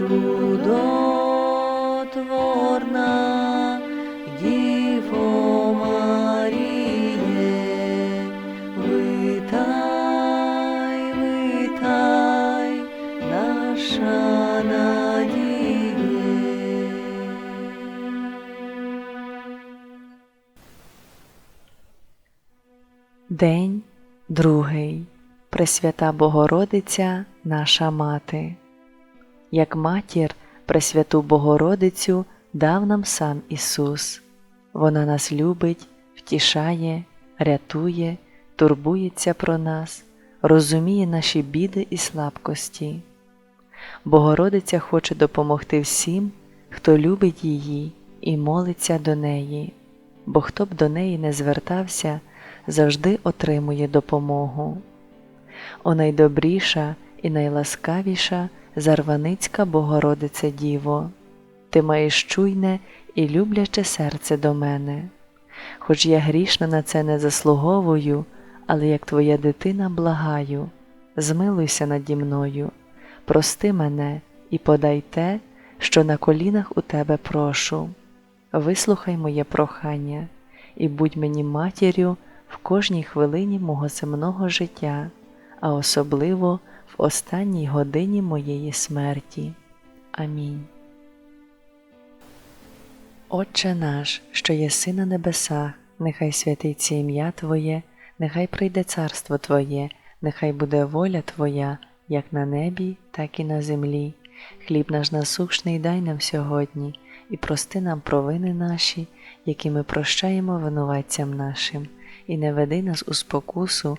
чудотворна Діво Маріє, витай, витай, наша надія. День другий Пресвята Богородиця, наша мати. Як матір, Пресвяту Богородицю дав нам сам Ісус. Вона нас любить, втішає, рятує, турбується про нас, розуміє наші біди і слабкості. Богородиця хоче допомогти всім, хто любить її і молиться до неї, бо хто б до неї не звертався, завжди отримує допомогу. О найдобріша і найласкавіша Зарваницька Богородице Діво, ти маєш чуйне і любляче серце до мене. Хоч я грішна на це не заслуговую, але як твоя дитина благаю, змилуйся наді мною, прости мене і подай те, що на колінах у тебе прошу. Вислухай моє прохання і будь мені матір'ю в кожній хвилині мого земного життя, а особливо в останній годині моєї смерті. Амінь. Отче наш, що єси на небесах, нехай святиться ім'я Твоє, нехай прийде царство Твоє, нехай буде воля Твоя, як на небі, так і на землі. Хліб наш насушний дай нам сьогодні, і прости нам провини наші, які ми прощаємо винуватцям нашим, і не веди нас у спокусу,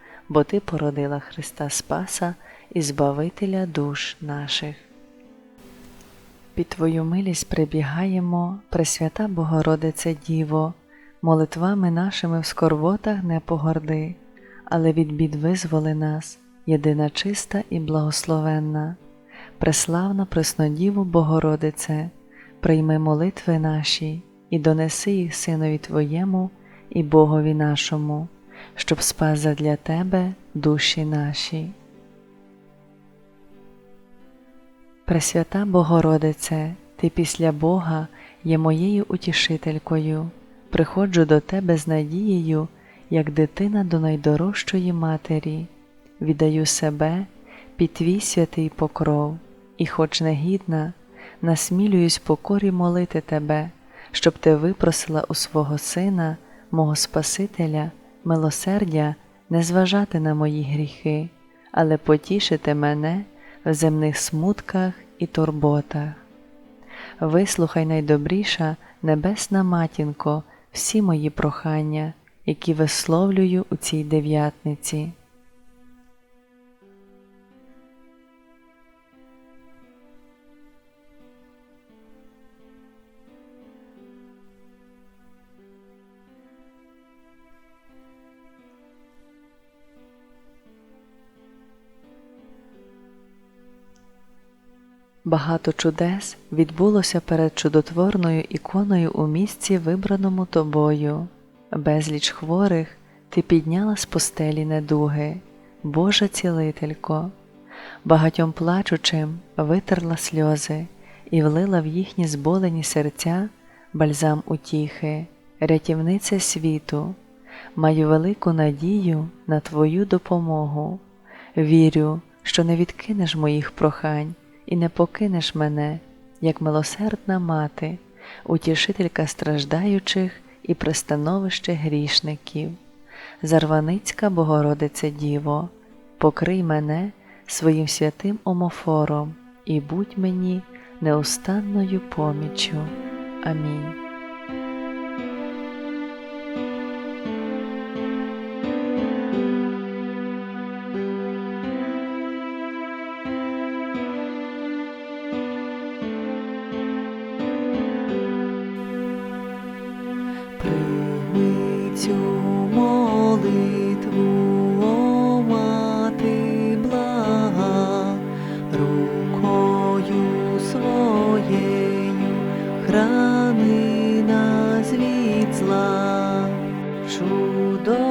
бо Ти породила Христа Спаса і Збавителя душ наших. Під Твою милість прибігаємо, Пресвята Богородице Діво, молитвами нашими в скорботах не погорди, але від бід визволи нас, єдина чиста і благословенна, преславна Преснодіву Богородице, прийми молитви наші і донеси їх Синові Твоєму і Богові нашому, щоб спас задля Тебе душі наші. Пресвята Богородице, Ти після Бога є моєю утішителькою, приходжу до Тебе з надією, як дитина до найдорожчої матері, віддаю себе під Твій святий покров, і, хоч негідна, насмілююсь покорі молити Тебе, щоб Ти випросила у свого Сина, мого Спасителя, милосердя, не зважати на мої гріхи, але потішити мене в земних смутках і турботах. Вислухай найдобріша, небесна матінко, всі мої прохання, які висловлюю у цій дев'ятниці. Багато чудес відбулося перед чудотворною іконою у місці, вибраному тобою. Безліч хворих ти підняла з постелі недуги, Божа цілителько, багатьом плачучим витерла сльози і влила в їхні зболені серця бальзам утіхи, рятівниця світу, маю велику надію на Твою допомогу. Вірю, що не відкинеш моїх прохань і не покинеш мене, як милосердна мати, утішителька страждаючих і пристановище грішників. Зарваницька Богородице Діво, покрий мене своїм святим омофором і будь мені неустанною поміччю. Амінь. молитву о мати блага, рукою своєю храни нас від зла. Чудо